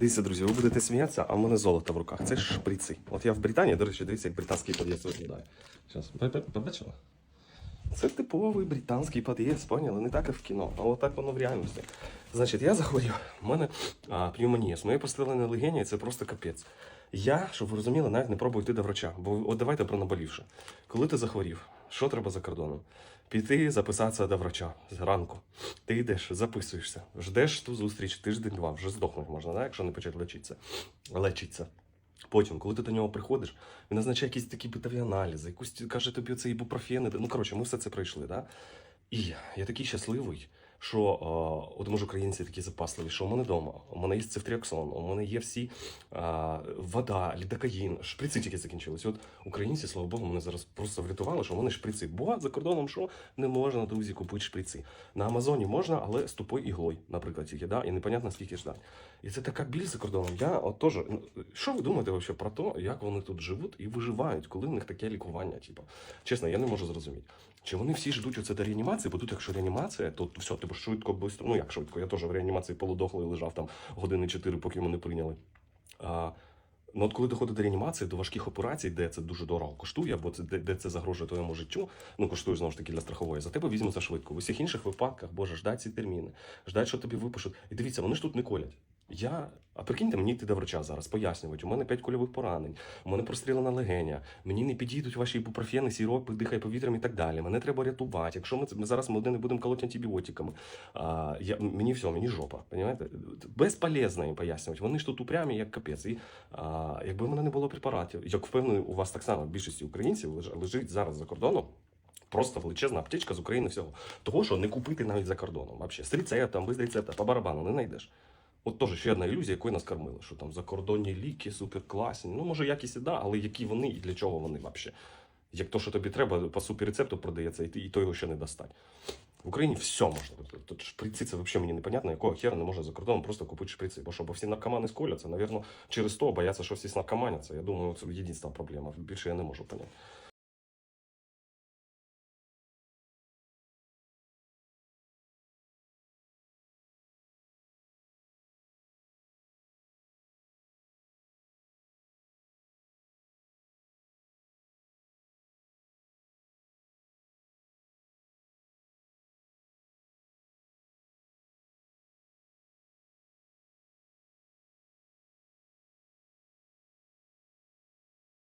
Дивіться, друзі, ви будете сміятися, а в мене золото в руках. Це шприци. От я в Британії, до речі, дивіться, як британський під'їзд виглядає. Зараз, побачила? Це типовий британський під'їзд, поняли? Не так, як в кіно, а отак воно в реальності. Значить, я захворів, у мене а, пневмонія, з моєї простреленої легені це просто капець. Я, щоб ви розуміли, навіть не пробую йти до врача. Бо от давайте про наболівше. Коли ти захворів, що треба за кордоном? Піти записатися до врача зранку. Ти йдеш, записуєшся, ждеш ту зустріч тиждень-два, вже здохнути можна, да? якщо не почати лечитися. Лечиться. Потім, коли ти до нього приходиш, він назначає якісь такі битові аналізи, якусь каже тобі це ібупрофени. Ну коротше, ми все це пройшли. Да? І я такий щасливий, що е, от може українці такі запасливі, що у мене вдома, у мене є цифтріаксон, у мене є всі е, вода, лідокаїн, шприци тільки закінчились. От українці, слава Богу, мене зараз просто врятували, що мене шприци. Бо за кордоном що не можна, друзі, купити шприци. На Амазоні можна, але з тупою іглою, наприклад, тільки, да? і непонятно скільки ждати. І це така біль за кордоном. Я от теж, ну, що ви думаєте вообще про те, як вони тут живуть і виживають, коли в них таке лікування? Типу? Чесно, я не можу зрозуміти. Чи вони всі ждуть оце до реанімації, бо тут, якщо реанімація, то все, типу швидко, швидко, ну як швидко, я теж в реанімації полудохлий лежав там години чотири, поки мене прийняли. А, ну от коли доходить до реанімації, до важких операцій, де це дуже дорого коштує, або це де, де це загрожує твоєму життю, ну коштує знову ж таки для страхової, за тебе візьмуться швидко. В усіх інших випадках, боже, ждать ці терміни, ждать, що тобі випишуть. І дивіться, вони ж тут не колять. Я, а прикиньте, мені йти до врача зараз пояснювати. У мене п'ять кульових поранень, у мене прострілена легеня, мені не підійдуть ваші ібупрофени, сіропи, дихай повітрям і так далі. Мене треба рятувати. Якщо ми, ми зараз ми не будемо колоти антибіотиками, а, я, мені все, мені жопа. Понимаєте? Безполезно їм пояснювати. Вони ж тут упрямі, як капець. І а, якби в мене не було препаратів, як впевнений, у вас так само більшості українців лежить зараз за кордоном. Просто величезна аптечка з України всього. Того, що не купити навіть за кордоном. Вообще, з рецептом, без рецепта, по барабану не знайдеш. От теж ще одна ілюзія, якою нас кормили, що там закордонні ліки суперкласні. Ну, може, якісь і да, але які вони і для чого вони взагалі? Як то, що тобі треба, по суперрецепту продається, і, ти, і то його ще не достать. В Україні все можна. Тобто, Тут шприці це взагалі мені непонятно, якого хера не можна за кордоном просто купити шприці. Бо що, бо всі наркомани сколяться, навірно, через то бояться, що всі наркоманяться. Я думаю, це єдина проблема. Більше я не можу поняти.